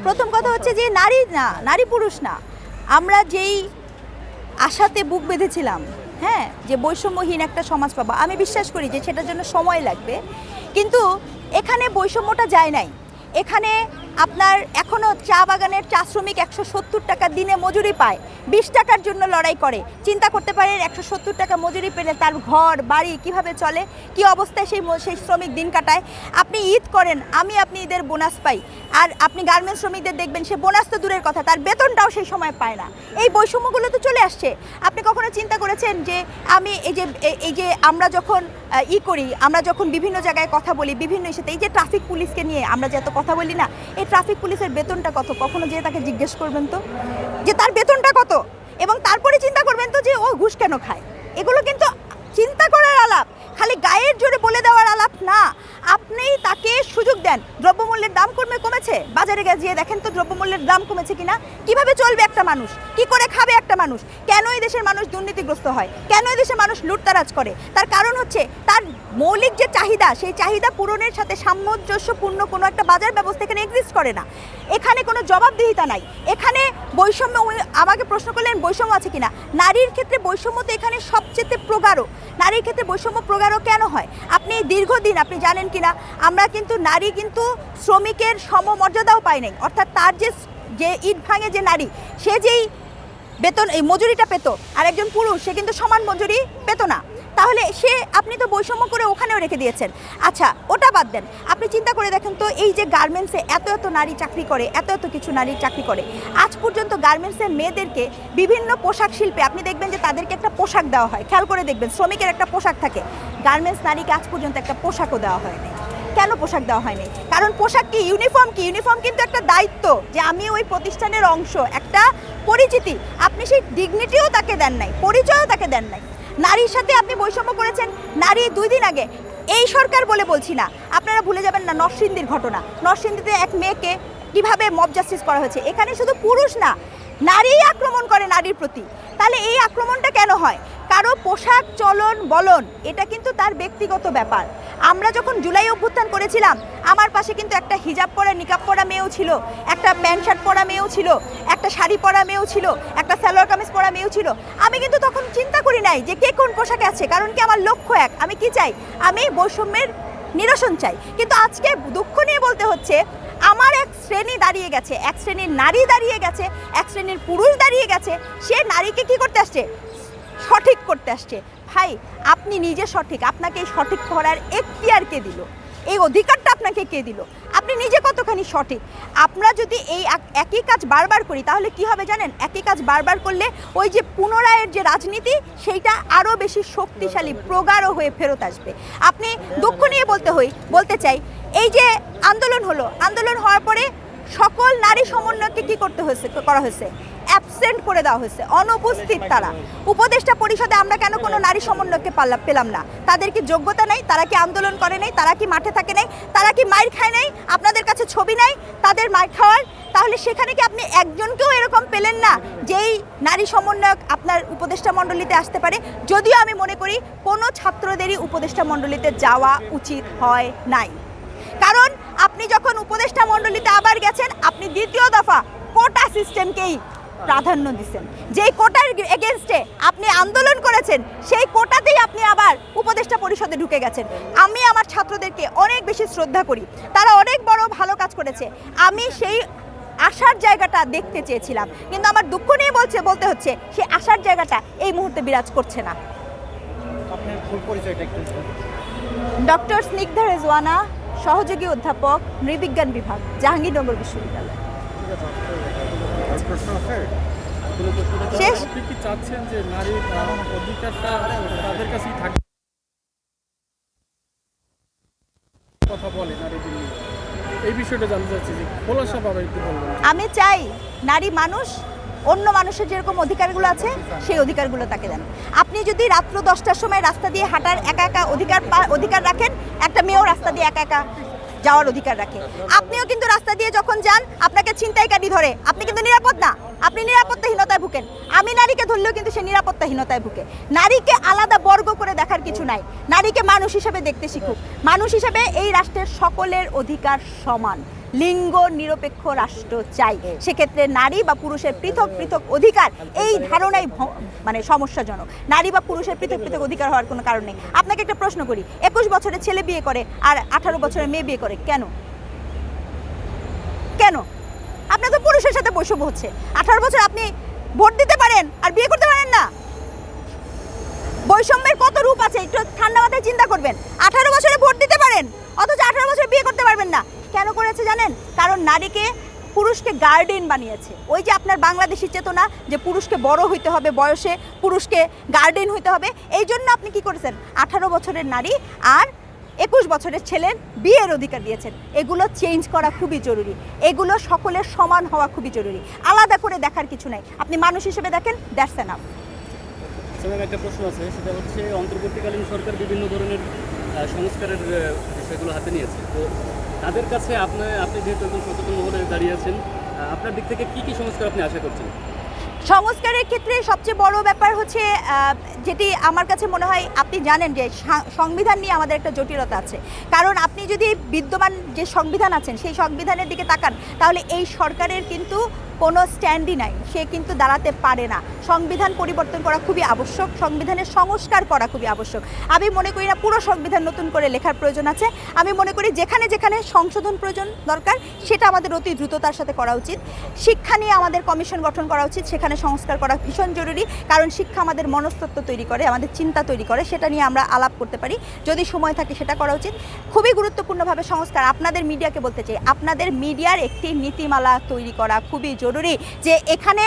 প্রথম কথা হচ্ছে যে নারী না, নারী পুরুষ না। আমরা যেই আশাতে বুক বেঁধেছিলাম হ্যাঁ যে বৈষম্যহীন একটা সমাজ পাবো, আমি বিশ্বাস করি যে সেটার জন্য সময় লাগবে। কিন্তু এখানে বৈষম্যটা যায় নাই। এখানে আপনার এখনও চা বাগানের চা শ্রমিক একশো সত্তর টাকা দিনে মজুরি পায়, বিশ টাকার জন্য লড়াই করে। চিন্তা করতে পারেন, একশো সত্তর টাকা মজুরি পেলে তার ঘর, বাড়ি কীভাবে চলে, কি অবস্থায় সেই সেই শ্রমিক দিন কাটায়। আপনি ঈদ করেন, আমি আপনি ঈদের বোনাস পাই। আর আপনি গার্মেন্টস শ্রমিকদের দেখবেন, সে বোনাস তো দূরের কথা, তার বেতনটাও সেই সময় পায় না। এই বৈষম্যগুলো তো চলে আসছে। আপনি কখনো চিন্তা করেছেন যে, আমি এই যে এই যে আমরা যখন ই করি, আমরা যখন বিভিন্ন জায়গায় কথা বলি, বিভিন্ন ইস্যুতে এই যে ট্রাফিক পুলিশকে নিয়ে আমরা যে এত কথা বলি না এই ট্রাফিক পুলিশের বেতনটা কত? কখনো যে তাকে জিজ্ঞেস করবেন তো? যে তার বেতনটা কত? এবং তারপরে চিন্তা করবেন তো যে ও ঘুষ কেন খায়? এগুলো কিন্তু চিন্তা করার আলাপ, খালি গায়ের জোরে বলে দেওয়ার আলাপ না। আপনি তাকে সুযোগ দেন। দ্রব্যমূল্যের দাম কমে কমেছে? বাজারে গিয়ে দেখেন তো দ্রব্যমূল্যের দাম কমেছে কিনা? কীভাবে চলবে একটা মানুষ? কি করে খাবে একটা মানুষ? কেন এই দেশের মানুষ দুর্নীতিগ্রস্ত হয়? কেন এই দেশের মানুষ লুটতারাজ করে? তার কারণ হচ্ছে তার মৌলিক যে চাহিদা, সেই চাহিদা পূরণের সাথে সামঞ্জস্যপূর্ণ কোনো একটা বাজার ব্যবস্থা এখানে এক্সিস্ট করে না। এখানে কোনো জবাবদিহিতা নাই। এখানে বৈষম্য আমাকে প্রশ্ন করলেন, বৈষম্য আছে কিনা? নারীর ক্ষেত্রে বৈষম্য তো এখানে সবচেয়ে প্রগাঢ়। নারীর ক্ষেত্রে বৈষম্য প্রগাঢ় কেন হয়? আপনি দীর্ঘদিন, আপনি জানেন কিনা, আমরা কিন্তু নারী কিন্তু শ্রমিকের সমমর্যাদাও পাই নাই। অর্থাৎ তার যে যে ইট ভাঙে যে নারী, সে যেই বেতন, এই মজুরিটা পেত, আর একজন পুরুষ, সে কিন্তু সমান মজুরি পেত না। তাহলে সে, আপনি তো বৈষম্য করে ওখানেও রেখে দিয়েছেন। আচ্ছা ওটা বাদ দেন। আপনি চিন্তা করে দেখেন তো, এই যে গার্মেন্টসে এত এত নারী চাকরি করে, এত এত কিছু নারী চাকরি করে, আজ পর্যন্ত গার্মেন্টসের মেয়েদেরকে বিভিন্ন পোশাক শিল্পে আপনি দেখবেন যে তাদেরকে একটা পোশাক দেওয়া হয়। খেয়াল করে দেখবেন, শ্রমিকের একটা পোশাক থাকে। গার্মেন্টস নারীকে আজ পর্যন্ত একটা পোশাকও দেওয়া হয়নি। কেন পোশাক দেওয়া হয়নি? কারণ পোশাক কি ইউনিফর্ম কি? ইউনিফর্ম কিন্তু একটা দায়িত্ব যে আমি ওই প্রতিষ্ঠানের অংশ, একটা পরিচিতি। আপনি সেই ডিগনিটিও তাকে দেন নাই, পরিচয়ও তাকে দেন নাই। নারীর সাথে আপনি বৈষম্য করেছেন, নারী দুই দিন আগে। এই সরকার বলে বলছি না, আপনারা ভুলে যাবেন না নরসিংদীর ঘটনা। নরসিংদীতে এক মেয়েকে কীভাবে মব জাস্টিস করা হয়েছে? এখানে শুধু পুরুষ না নারী আক্রমণ করে নারীর প্রতি। তাহলে এই আক্রমণটা কেন হয়? কারও পোশাক, চলন, বলন, এটা কিন্তু তার ব্যক্তিগত ব্যাপার। আমরা যখন জুলাই অভ্যুত্থান করেছিলাম, আমার পাশে কিন্তু একটা হিজাব পরা, নিকাব পরা মেয়েও ছিল, একটা প্যান্ট শার্ট পরা মেয়েও ছিল, একটা শাড়ি পরা মেয়েও ছিল, একটা সালোয়ার কামিজ পরা মেয়েও ছিল। আমি কিন্তু তখন চিন্তা করি নাই যে কে কোন পোশাকে আছে, কারণ কি আমার লক্ষ্য এক, আমি কি চাই? আমি বৈষম্যের নিরসন চাই। কিন্তু আজকে দুঃখ নিয়ে বলতে হচ্ছে, আমার এক শ্রেণি দাঁড়িয়ে গেছে, এক শ্রেণির নারী দাঁড়িয়ে গেছে, এক শ্রেণির পুরুষ দাঁড়িয়ে গেছে, সে নারীকে কি করতে আসছে? সঠিক করতে আসছে। ভাই, আপনি নিজে সঠিক। আপনাকে এই সঠিক করার এখতিয়ার কে দিল? এই অধিকারটা আপনাকে কে দিল? আপনি নিজে কতখানি সঠিক? আমরা যদি এই এক- একই কাজ বারবার করি, তাহলে কি হবে জানেন? একই কাজ বারবার করলে ওই যে পুনরায়ের যে রাজনীতি, সেইটা আরও বেশি শক্তিশালী, প্রগাঢ় হয়ে ফেরত আসবে। আপনি দুঃখ নিয়ে বলতে হই, বলতে চাই, এই যে আন্দোলন হলো, আন্দোলন হওয়ার পরে সকল নারী সমন্বয়কে কি করতে হয়েছে, করা হয়েছে? অ্যাবসেন্ট করে দেওয়া হয়েছে, অনুপস্থিত তারা। উপদেষ্টা পরিষদে আমরা কেন কোনো নারী সমন্বয়কে পাল্লা পেলাম না? তাদের কি যোগ্যতা নেই? তারা কি আন্দোলন করে নেই? তারা কি মাঠে থাকে নেই? তারা কি মাইর খায় নেই? আপনাদের কাছে ছবি নাই? তাদের মাইর খাওয়ার? তাহলে সেখানে কি আপনি একজনকেও এরকম পেলেন না? যেই নারী সমন্বয়ক আপনার উপদেষ্টা মণ্ডলীতে আসতে পারে, যদিও আমি মনে করি কোনো ছাত্রদেরই উপদেষ্টা মণ্ডলীতে যাওয়া উচিত হয় নাই। কারণ আপনি যখন উপদেষ্টা মণ্ডলীতে আবার গেছেন, আপনি দ্বিতীয় দফা কোটা সিস্টেমকেই প্রাধান্য দিচ্ছেন। যেই কোটার এগেনস্টে আপনি আন্দোলন করেছেন সেই কোটাতেই আপনি আবার উপদেষ্টা পরিষদে ঢুকে গেছেন। আমি আমার ছাত্রদেরকে অনেক বেশি শ্রদ্ধা করি। তারা অনেক বড় ভালো কাজ করেছে। আমি সেই আসার জায়গাটা দেখতে চেয়েছিলাম। কিন্তু আমার দুঃখ নিয়ে বলছে বলতে হচ্ছে সেই আসার জায়গাটা এই মুহূর্তে বিরাজ করছে না। ডক্টর স্নিগ্ধা রেজওয়ানা সহযোগী অধ্যাপক নৃবিজ্ঞান বিভাগ জাহাঙ্গীরনগর বিশ্ববিদ্যালয়। শেষ? আপনি কি চাচ্ছেন যে নারীর অধিকারটা তাদের কাছেই থাকবে কথা বলে নারীদের এই বিষয়টা জানতে চাচ্ছি যে খোলাসাভাবে একটু বলবেন। আমি চাই নারী মানুষ অন্য মানুষের যেরকম অধিকারগুলো আছে সেই অধিকারগুলো তাকে দেন। আপনি যদি রাত্র দশটার সময় রাস্তা দিয়ে হাঁটার একা একা অধিকার অধিকার রাখেন একটা মেয়েও রাস্তা দিয়ে একা একা যাওয়ার অধিকার রাখে। আপনিও কিন্তু রাস্তা দিয়ে যখন যান, আপনাকে ছিনতাইকারী ধরে। আপনি কিন্তু নিরাপদ না। আপনি নিরাপত্তাহীনতায় ভুকেন আমি নারীকে ধরলেও কিন্তু সে নিরাপত্তাহীনতায় ভুকে নারীকে আলাদা বর্গ করে দেখার কিছু নাই। নারীকে মানুষ হিসেবে দেখতে শিখুক। মানুষ হিসেবে এই রাষ্ট্রের সকলের অধিকার সমান। লিঙ্গ নিরপেক্ষ রাষ্ট্র চাই। সেক্ষেত্রে নারী বা পুরুষের পৃথক পৃথক অধিকার এই ধারণাই মানে সমস্যাজনক। নারী বা পুরুষের পৃথক পৃথক অধিকার হওয়ার কোনো কারণ নেই। আপনাকে একটা প্রশ্ন করি, একুশ বছরের ছেলে বিয়ে করে আর আঠারো বছরের মেয়ে বিয়ে করে, কেন? পুরুষের সাথে বৈষম্য হচ্ছে। আঠারো বছর আপনি ভোট দিতে পারেন আর বিয়ে করতে পারেন না। বৈষম্যের কত রূপ আছে, একটু ঠান্ডা মাথায় চিন্তা করবেন। আঠারো বছরে ভোট দিতে পারেন, অথচ আঠারো বছরে বিয়ে করতে পারবেন না। কেন করেছে জানেন? কারণ নারীকে পুরুষকে গার্ডেন বানিয়েছে। ওই যে আপনার বাংলাদেশি চেতনা, যে পুরুষকে বড় হইতে হবে বয়সে, পুরুষকে গার্ডেন হইতে হবে, এই জন্য আপনি কি করেছেন? আঠারো বছরের নারী আর একুশ বছরের ছেলের বিয়ের অধিকার দিয়েছেন। এগুলো চেঞ্জ করা খুবই জরুরি। এগুলো সকলের সমান হওয়া খুবই জরুরি। আলাদা করে দেখার কিছু নাই। আপনি মানুষ হিসেবে দেখেন দ্যাটস এনাফ একটা প্রশ্ন আছে। সেটা হচ্ছে, অন্তর্বর্তীকালীন সরকার বিভিন্ন ধরনের সংস্কারের বিষয়গুলো হাতে নিয়েছে। তো তাদের কাছে আপনি আপনি যেহেতু একজন সচেতন মহলে দাঁড়িয়ে আছেন আপনার দিক থেকে কি কি সংস্কার আপনি আশা করছেন? সংস্কারের ক্ষেত্রে সবচেয়ে বড় ব্যাপার হচ্ছে যেটি আমার কাছে মনে হয় আপনি জানেন যে সংবিধান নিয়ে আমাদের একটা জটিলতা আছে। কারণ আপনি যদি বিদ্যমান যে সংবিধান আছেন, সেই সংবিধানের দিকে তাকান, তাহলে এই সরকারের কিন্তু কোনো স্ট্যান্ডই নাই। সে কিন্তু দাঁড়াতে পারে না। সংবিধান পরিবর্তন করা খুবই আবশ্যক, সংবিধানের সংস্কার করা খুবই আবশ্যক। আমি মনে করি না পুরো সংবিধান নতুন করে লেখার প্রয়োজন আছে। আমি মনে করি যেখানে যেখানে সংশোধন প্রয়োজন দরকার, সেটা আমাদের অতি দ্রুততার সাথে করা উচিত। শিক্ষা নিয়ে আমাদের কমিশন গঠন করা উচিত, সেখানে সংস্কার করা ভীষণ জরুরি। কারণ শিক্ষা আমাদের মনস্তত্ব তৈরি করে, আমাদের চিন্তা তৈরি করে, সেটা নিয়ে আমরা আলাপ করতে পারি। যদি সময় থাকে সেটা করা উচিত। খুবই গুরুত্বপূর্ণভাবে সংস্কার। আপনাদের মিডিয়াকে বলতে চাই। আপনাদের মিডিয়ার একটি নীতিমালা তৈরি করা খুবই জরুরি। যে এখানে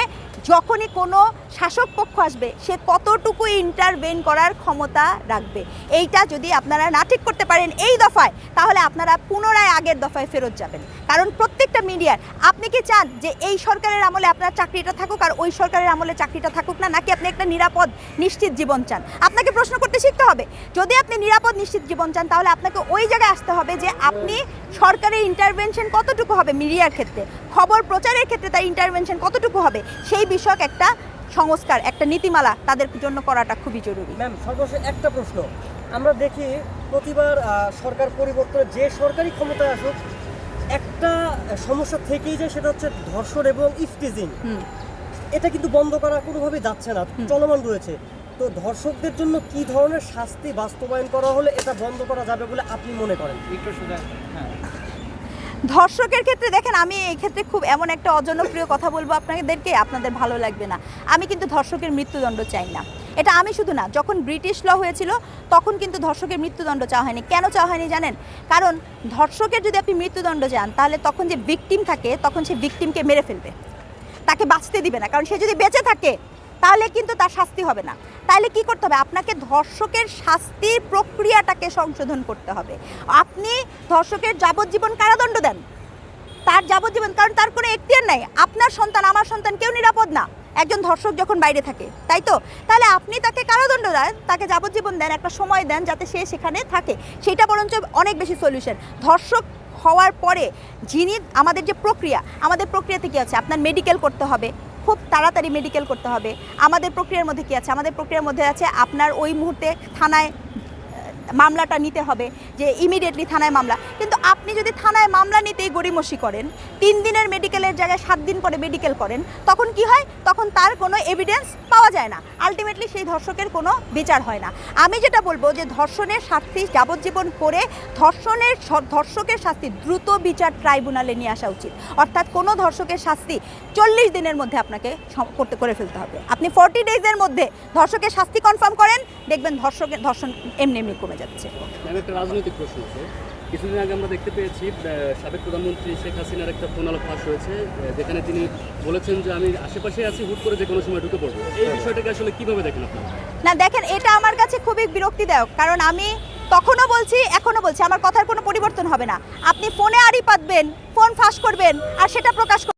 যখনই কোনো শাসক পক্ষ আসবে, সে কতটুকু ইন্টারভেন করার ক্ষমতা রাখবে? এইটা যদি আপনারা না ঠিক করতে পারেন এই দফায়, তাহলে আপনারা পুনরায় আগের দফায় ফেরত যাবেন। কারণ প্রত্যেকটা মিডিয়ার, আপনি কি চান যে এই সরকারের আমলে আপনার চাকরিটা থাকুক আর ওই সরকারের আমলে চাকরিটা থাকুক না, নাকি আপনি একটা নিরাপদ, নিশ্চিত জীবন চান? আপনাকে প্রশ্ন করতে শিখতে হবে, যদি আপনি নিরাপদ, নিশ্চিত জীবন চান, তাহলে আপনাকে ওই জায়গায় আসতে হবে যে আপনি সরকারের ইন্টারভেনশন কতটুকু হবে মিডিয়ার ক্ষেত্রে? খবর প্রচারের ক্ষেত্রে তার ইন্টারভেনশন কতটুকু হবে? সেই বিষয়ক একটা সংস্কার একটা নীতিমালা তাদের জন্য করাটা খুবই জরুরি। ম্যাম সর্বশেষ একটা প্রশ্ন। আমরা দেখি প্রতিবার সরকার পরিবর্তনে যে সরকারি ক্ষমতায় আসুক একটা সমস্যা থেকেই যায় সেটা হচ্ছে ধর্ষণ এবং ইফটিজিং এটা কিন্তু বন্ধ করা কোনোভাবেই যাচ্ছে না চলমান রয়েছে। তো ধর্ষকদের জন্য কি ধরনের শাস্তি বাস্তবায়ন করা হলে এটা বন্ধ করা যাবে বলে আপনি মনে করেন? একটু শুধু হ্যাঁ। ধর্ষকের ক্ষেত্রে দেখেন, আমি এই ক্ষেত্রে খুব এমন একটা অজনপ্রিয় কথা বলব আপনাদেরকে, আপনাদের ভালো লাগবে না। আমি কিন্তু ধর্ষকের মৃত্যুদণ্ড চাই না। এটা আমি শুধু না, যখন ব্রিটিশ ল হয়েছিল, তখন কিন্তু ধর্ষকের মৃত্যুদণ্ড চাওয়া হয়নি। কেন চাওয়া হয়নি জানেন? কারণ ধর্ষকের যদি আপনি মৃত্যুদণ্ড চান তাহলে তখন যে ভিকটিম থাকে, তখন সে ভিকটিমকে মেরে ফেলবে। তাকে বাঁচতে দিবে না। কারণ সে যদি বেঁচে থাকে, তাহলে কিন্তু তার শাস্তি হবে না। তাহলে কি করতে হবে? আপনাকে ধর্ষকের শাস্তির প্রক্রিয়াটাকে সংশোধন করতে হবে। আপনি ধর্ষকের যাবজ্জীবন কারাদণ্ড দেন। তার যাবজ্জীবন, কারণ তার কোনো এখতিয়ার নাই। আপনার সন্তান, আমার সন্তান কেউ নিরাপদ না। একজন ধর্ষক যখন বাইরে থাকে, তাই তো? তাহলে আপনি তাকে কারাদণ্ড দেন, তাকে যাবজ্জীবন দেন, একটা সময় দেন যাতে সে সেখানে থাকে। সেটা বরঞ্চ অনেক বেশি সলিউশন ধর্ষক হওয়ার পরে যিনি আমাদের যে প্রক্রিয়া, আমাদের প্রক্রিয়াতে কী আছে? আপনার মেডিকেল করতে হবে। খুব তাড়াতাড়ি মেডিকেল করতে হবে। আমাদের প্রক্রিয়ার মধ্যে কি আছে? আমাদের প্রক্রিয়ার মধ্যে আছে আপনার ওই মুহূর্তে থানায় মামলাটা নিতে হবে যে ইমিডিয়েটলি থানায় মামলা। কিন্তু আপনি যদি থানায় মামলা নিতেই গড়িমসি করেন, তিন দিনের মেডিকেলের জায়গায় সাত দিন পরে মেডিকেল করেন, তখন কি হয়? তখন তার কোনো এভিডেন্স পাওয়া যায় না। আলটিমেটলি সেই ধর্ষকের কোনো বিচার হয় না। আমি যেটা বলব যে ধর্ষণের শাস্তি যাবজ্জীবন করে ধর্ষণের ধর্ষকের শাস্তি দ্রুত বিচার ট্রাইব্যুনালে নিয়ে আসা উচিত। অর্থাৎ কোনো ধর্ষকের শাস্তি চল্লিশ দিনের মধ্যে আপনাকে করতে, করে ফেলতে হবে। আপনি ফর্টি ডেজের মধ্যে ধর্ষকের শাস্তি কনফার্ম করেন, দেখবেন ধর্ষকের ধর্ষণ এমনি এমনি কমে যাচ্ছে। একটা রাজনৈতিক প্রশ্ন আছে। কিছুদিন আগে আমরা দেখতে পেয়েছি সাবেক প্রধানমন্ত্রী শেখ হাসিনার একটা ফোন আলাপ ফাঁস হয়েছে যেখানে তিনি বলেছেন যে আমি আশেপাশে আছি হুট করে যে কোনো সময় ঢুকে পড়ব। এই বিষয়টাকে আসলে কীভাবে দেখেন আপনারা না দেখেন এটা আমার কাছে খুবই বিরক্তিদায়ক কারণ আমি তখনও বলছি এখনও বলছি আমার কথার কোনো পরিবর্তন হবে না। আপনি ফোনে আড়ি পাতবেন ফোন ফাঁস করবেন আর সেটা প্রকাশ